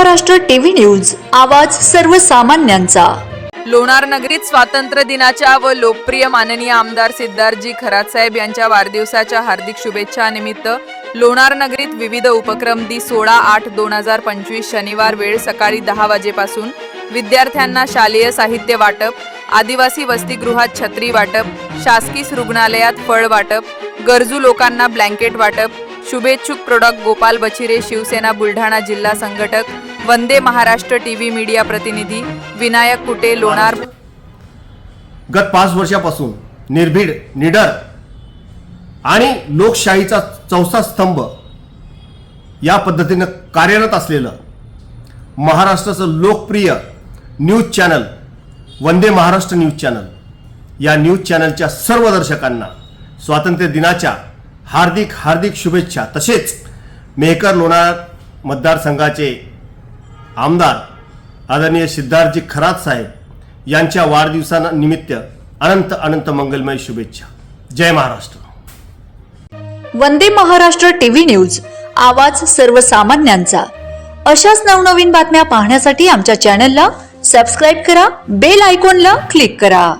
Maharashtra TV news आवाज सर्वसामान्यांचा. लोणार नगरीत स्वातंत्र्य दिनाच्या व लोकप्रिय माननीय आमदार सिद्धार्थजी खरातसाहेब यांच्या वाढदिवसाच्या हार्दिक शुभेच्छा निमित्त लोणार नगरीत विविध उपक्रम दि सोळा आठ दोन हजार पंचवीस शनिवार वेळ सकाळी दहा वाजेपासून विद्यार्थ्यांना शालेय साहित्य वाटप आदिवासी वसतिगृहात छत्री वाटप शासकीय रुग्णालयात फळ वाटप गरजू लोकांना ब्लँकेट वाटप शुभेच्छुक प्रोडक्ट गोपाल बचिरे शिवसेना बुलढाणा जिल्हा संघटक वंदे महाराष्ट्र टीव्ही मीडिया प्रतिनिधी विनायक कुटे लोणार गत पाच वर्षापासून निर्भीड निडर आणि लोकशाहीचा चौथा स्तंभ या पद्धतीनं कार्यरत असलेलं महाराष्ट्राचं लोकप्रिय news channel Vande Maharashtra news channel या न्यूज चॅनलच्या सर्व दर्शकांना स्वातंत्र्य दिनाच्या हार्दिक हार्दिक शुभेच्छा. तसेच मेहकर लोणार मतदारसंघाचे आमदार आदरणीय सिद्धार्थजी खरात साहेब यांच्या वाढदिवसानिमित्त अनंत अनंत मंगलमय शुभेच्छा. जय महाराष्ट्र. वंदे महाराष्ट्र टीव्ही न्यूज आवाज सर्वसामान्यांचा. अशाच नवनवीन बातम्या पाहण्यासाठी आमच्या चॅनलला सबस्क्राईब करा बेल आयकॉनला क्लिक करा.